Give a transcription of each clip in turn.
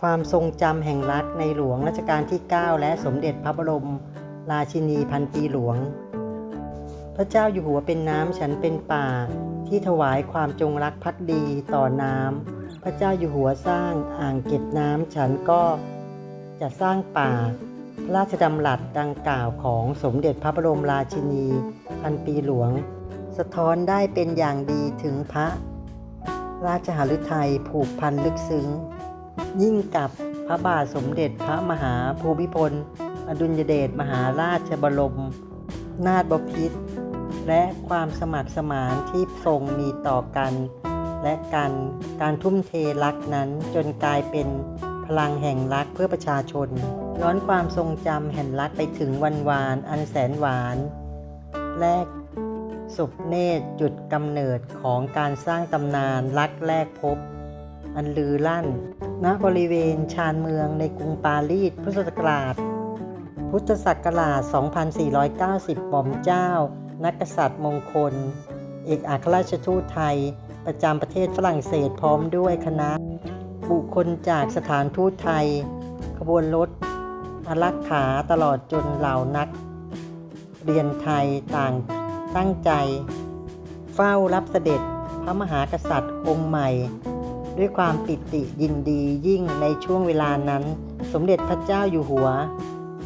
ความทรงจำแห่งรักในหลวงรัชกาลที่ 9 และสมเด็จพระบรม ราชินีพันปีหลวง พระเจ้าอยู่หัวเป็นน้ำฉันเป็นป่า ที่ถวายความจงรักภักดีต่อน้ำพระเจ้าอยู่หัวสร้างอ่างเก็บน้ำฉันก็จะสร้างป่าพระราชดำรัสดังกล่าวของสมเด็จพระบรมราชินีพันปีหลวง สะท้อนได้เป็นอย่างดีถึงพระ ราชหฤทัยผูกพันลึกซึ้ง ยิ่งกับพระบาทสมเด็จพระมหาภูมิพล อดุลยเดชมหาราชบรม นาถบพิตรและความสมัครสมานที่ทรงมีต่อกัน และกันการทุ่มเทรักนั้นจนกลายเป็นพลังแห่งรักเพื่อประชาชน ย้อนความทรงจำแห่งรักไปถึงวันวาน อันแสนหวาน แรกสุบเนตรจุดกำเนิดของการสร้างตำนานรักแรกพบ อันลือลั่น ณบริเวณชานเมืองในกรุงปารีสพุทธศักราช พุทธศักราช 2490 หม่อมเจ้า นักกษัตริย์มงคล เอกอัครราชทูตไทย ประจำประเทศฝรั่งเศสพร้อมด้วยคณะ บุคคลจากสถานทูตไทย ขบวนรถอารักขาตลอดจนเหล่านัก เรียนไทยต่างตั้งใจ เฝ้ารับเสด็จพระมหากษัตริย์องค์ใหม่ ด้วยความปิติยินดียิ่งในช่วงเวลานั้น สมเด็จพระเจ้าอยู่หัว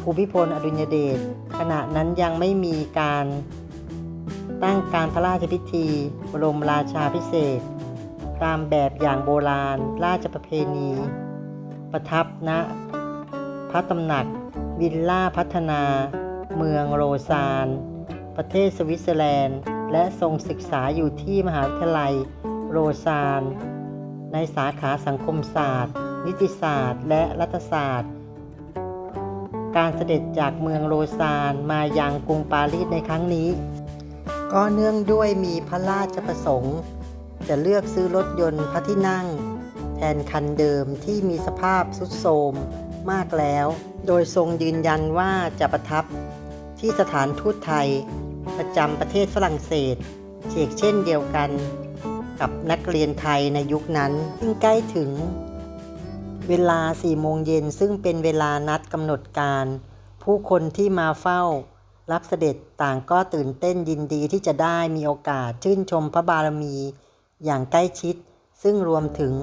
ภูมิพลอดุลยเดชขณะนั้นยังไม่มีการตั้งการพระราชพิธี บรมราชาพิเศษ ตามแบบอย่างโบราณ ราชประเพณี ประทับณพระตำหนัก วิลล่าพัฒนา เมืองโรซาน ประเทศสวิตเซอร์แลนด์ และทรงศึกษาอยู่ที่มหาวิทยาลัยโรซาน ในสาขาสังคมศาสตร์ นิติศาสตร์ และรัฐศาสตร์ การเสด็จจากเมืองโรซานมายังกรุงปารีสในครั้งนี้ ก็เนื่องด้วยมีพระราชประสงค์ จะเลือกซื้อรถยนต์พระที่นั่ง แทนคันเดิมที่มีสภาพทรุดโทรมมากแล้ว โดยทรงยืนยันว่าจะประทับที่สถานทูตไทยประจำประเทศฝรั่งเศสเชกเช่นเดียวกัน กับนักเรียนไทยในยุคนั้น ซึ่งใกล้ถึงเวลา4โมงเย็นซึ่งเป็นเวลานัดกำหนดการ ผู้คนที่มาเฝ้า รับเสด็จต่างก็ตื่นเต้นยินดีที่จะได้มีโอกาสชื่นชมพระบารมีอย่างใกล้ชิด ซึ่งรวมถึง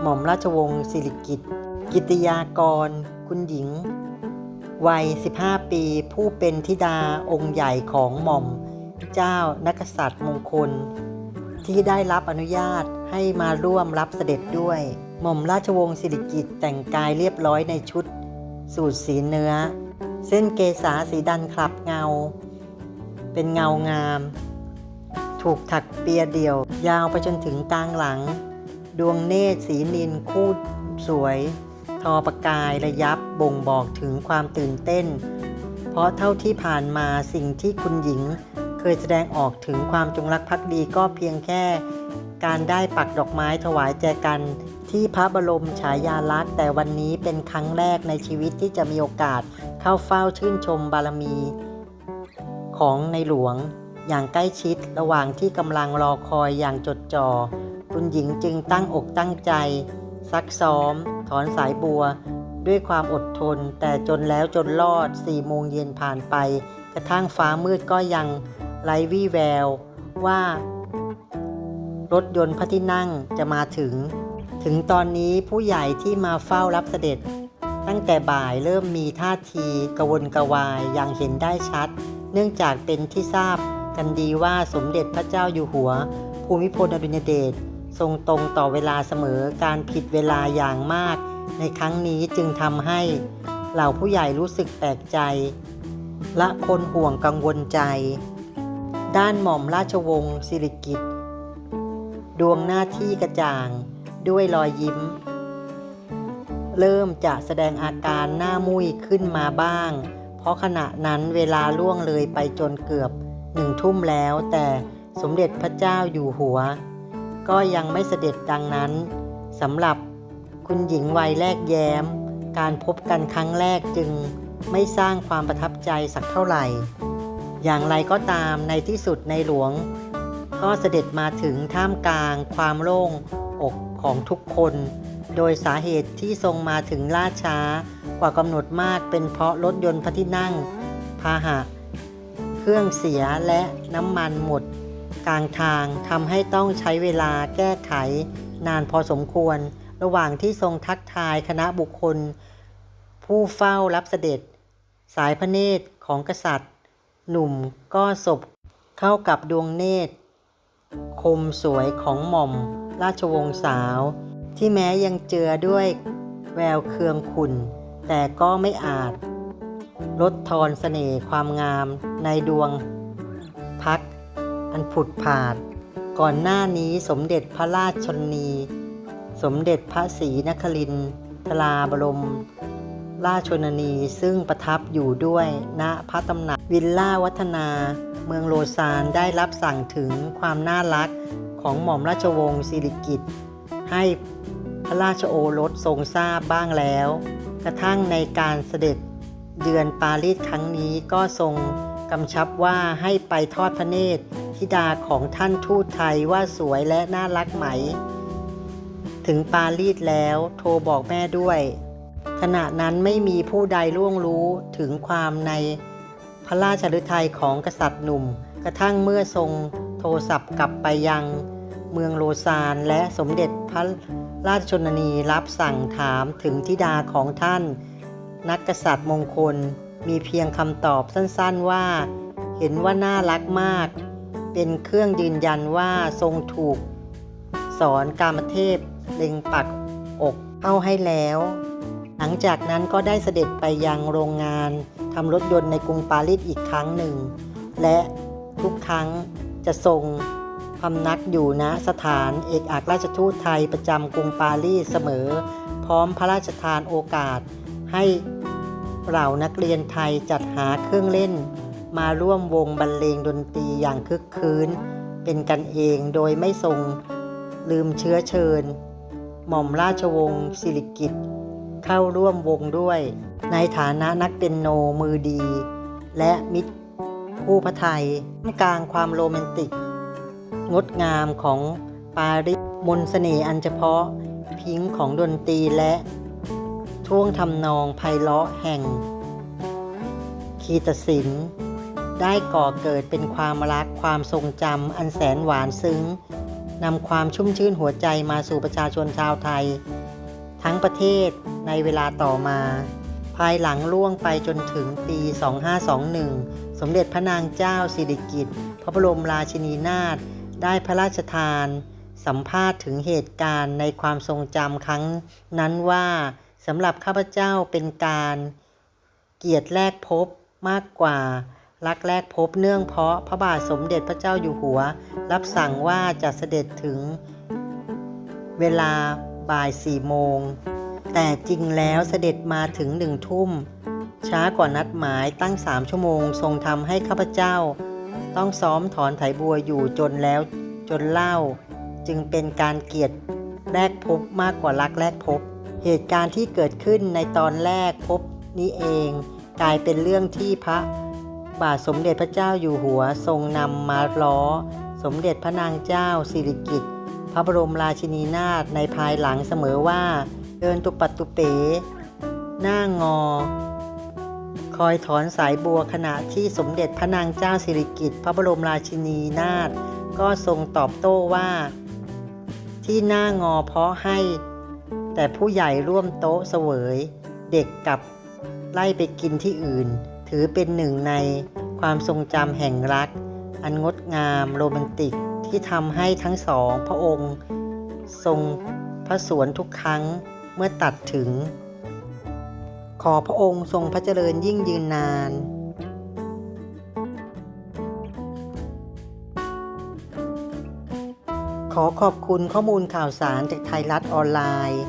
หม่อมราชวงศ์สิริกิติ์กิติยากร คุณหญิง วัย 15 ปี ผู้เป็นธิดาองค์ใหญ่ของหม่อม เจ้านักษัตริย์มงคล ที่ได้รับอนุญาตให้มาร่วมรับเสด็จด้วย หม่อมราชวงศ์สิริกิติ์แต่งกายเรียบร้อยในชุด สูทสีเนื้อ เส้นเกษาสีดันคลับเงา เป็นเงางาม ถูกถักเปียเดี่ยว ยาวไปจนถึงกลางหลัง ดวงเนตรสีนินคู่สวย ทอประกายระยับบ่งบอกถึงความตื่นเต้น เพราะเท่าที่ผ่านมาสิ่งที่คุณหญิง ยแสดงออกถึงความจงรักภักดีก็เพียงแค่การได้ปักดอกไม้ถวายแจกันที่พระบรมฉายาลักษณ์ แต่วันนี้เป็นครั้งแรกในชีวิตที่จะมีโอกาสเข้าเฝ้าชื่นชมบารมี ของในหลวง อย่างใกล้ชิดระหว่างที่กำลังรอคอยอย่างจดจ่อคุณหญิงจึงตั้งอกตั้งใจ ซักซ้อม ถอนสายบัว ด้วยความอดทน แต่จนแล้วจนรอดสี่โมงเย็นผ่านไป กระทั่งฟ้ามืดก็ยัง ไร้วี่แววว่ารถยนต์พระที่นั่งจะมาถึง ถึงตอนนี้ผู้ใหญ่ที่มาเฝ้ารับเสด็จ ตั้งแต่บ่ายเริ่มมีท่าทีกระวนกระวายอย่างเห็นได้ชัด เนื่องจากเป็นที่ทราบกันดีว่าสมเด็จพระเจ้าอยู่หัว ภูมิพลอดุลยเดชทรงตรงต่อเวลาเสมอการผิดเวลาอย่างมาก ในครั้งนี้จึงทำให้เหล่าผู้ใหญ่รู้สึกแปลกใจ และคนห่วงกังวลใจ ด้านหม่อมราชวงศ์สิริกิติ์ดวงหน้าที่กระจ่างด้วยรอยยิ้ม เริ่มจะแสดงอาการหน้ามุ้ยขึ้นมาบ้าง เพราะขณะนั้นเวลาล่วงเลยไปจนเกือบหนึ่งทุ่มแล้ว แต่สมเด็จพระเจ้าอยู่หัว ก็ยังไม่เสด็จดังนั้นสำหรับคุณหญิงวัยแรกแย้ม การพบกันครั้งแรกจึงไม่สร้างความประทับใจสักเท่าไหร่ อย่างไรก็ตามในที่สุดในหลวง ก็เสด็จมาถึงท่ามกลางความโล่งอกของทุกคน โดยสาเหตุที่ทรงมาถึงล่าช้ากว่ากำหนดมากเป็นเพราะรถยนต์พระที่นั่ง พาหะ เครื่องเสียและน้ำมันหมด กลางทางทำให้ต้องใช้เวลาแก้ไข นานพอสมควร ระหว่างที่ทรงทักทายคณะบุคคล ผู้เฝ้ารับเสด็จ สายพระเนตรของกษัตริย์ หนุ่มก็สบเข้ากับดวงเนตร คมสวยของหม่อมราชวงศ์สาว ที่แม้ยังเจือด้วยแววเคืองขุนแต่ก็ไม่อาจ ลดทอนเสน่ห์ความงามในดวง พัก อันผุดผาด ก่อนหน้านี้สมเด็จพระราชชนนีสมเด็จพระศรีนครินทราบรม ราชชนนีซึ่งประทับอยู่ด้วยณพระตำหนักวิลล่าวัฒนา เมืองโลซานได้รับสั่งถึงความน่ารักของหม่อมราชวงศ์สิริกิติ์ให้พระราชโอรสทรงทราบบ้างแล้ว กระทั่งในการเสด็จเยือนปารีสครั้งนี้ก็ทรงกำชับว่าให้ไปทอดพระเนตรธิดาของท่านทูตไทยว่าสวยและน่ารักไหม ถึงปารีสแล้วโทรบอกแม่ด้วย ขณะนั้นไม่มีผู้ใดล่วงรู้ถึงความในพระราชฤทัยของกษัตริย์หนุ่ม กระทั่งเมื่อทรงโทรศัพท์กลับไปยังเมืองโลซานและสมเด็จพระราชชนนีรับสั่งถามถึงธิดาของท่าน นักกษัตริย์มงคลมีเพียงคำตอบสั้นๆว่า เห็นว่าน่ารักมาก เป็นเครื่องยืนยันว่าทรงถูก สอนกามเทพเล็งปักอกเข้าให้แล้ว ลังจากนั้นก็ได้เสด็จไปยังโรงงานทำรถยนต์ในกรุงปารีสอีกครั้งหนึ่ง และทุกครั้งจะทรงพำนักอยู่ณสถานเอกอัครราชทูตไทยประจำกรุงปารีสเสมอ พร้อมพระราชทานโอกาส ให้เหล่านักเรียนไทยจัดหาเครื่องเล่น มาร่วมวงบรรเลงดนตรีอย่างคึกคืนเป็นกันเองโดยไม่ทรงลืมเชื้อเชิญ หม่อมราชวงศ์สิริกิติ์ เข้าร่วมวงด้วย ในฐานะนักเปียโนมือดี และมิตรคู่พระไทยท่ามกลางความโรแมนติก งดงามของปารีสมนต์เสน่ห์อันเฉพาะพิงของดนตรีและท่วงทำนองไพเราะแห่ง คีตศิลป์ได้ก่อเกิดเป็นความรักความทรงจำอันแสนหวานซึ้งนำความชุ่มชื่นหัวใจมาสู่ประชาชนชาวไทย ทั้งประเทศ ในเวลาต่อมา ภายหลังล่วงไปจนถึงปี 2521 สมเด็จพระนางเจ้าสิริกิติ์พระบรมราชินีนาถได้พระราชทาน สัมภาษณ์ถึงเหตุการณ์ในความทรงจำครั้ง นั้นว่าสำหรับข้าพเจ้าเป็นการ เกียรติแรกพบมากกว่ารักแรกพบเนื่องเพราะพระบาทสมเด็จพระเจ้าอยู่หัว รับสั่งว่าจะเสด็จถึงเวลาบ่ายสี่โมง แต่จริงแล้วเสด็จมาถึงหนึ่งทุ่ม ช้ากว่านัดหมายตั้งสามชั่วโมงทรงทำให้ข้าพเจ้า ต้องซ้อมถอนไถบัวอยู่จนแล้วจนเล่า จึงเป็นการเกียรติแรกพบมากกว่ารักแรกพบ เหตุการณ์ที่เกิดขึ้นในตอนแรกพบนี้เอง กลายเป็นเรื่องที่พระบาทสมเด็จพระเจ้าอยู่หัวทรงนำมาล้อ สมเด็จพระนางเจ้าสิริกิติ์พระบรมราชินีนาถในภายหลังเสมอว่า เดินตุปัดตุเป๋ หน้างอ คอยถอนสายบัวขณะที่สมเด็จพระนางเจ้าสิริกิติ์พระบรมราชินีนาถก็ทรงตอบโต้ว่า ที่หน้างอเพราะให้ แต่ผู้ใหญ่ร่วมโต๊ะเสวย เด็กกลับไล่ไปกินที่อื่น ถือเป็นหนึ่งในความทรงจำแห่งรัก อันงดงามโรแมนติกที่ทำให้ทั้งสองพระองค์ ทรงพระสวนทุกครั้ง เมื่อตัดถึง ขอพระองค์ทรงพระเจริญยิ่งยืนนานขอขอบคุณข้อมูลข่าวสารจากไทยรัฐออนไลน์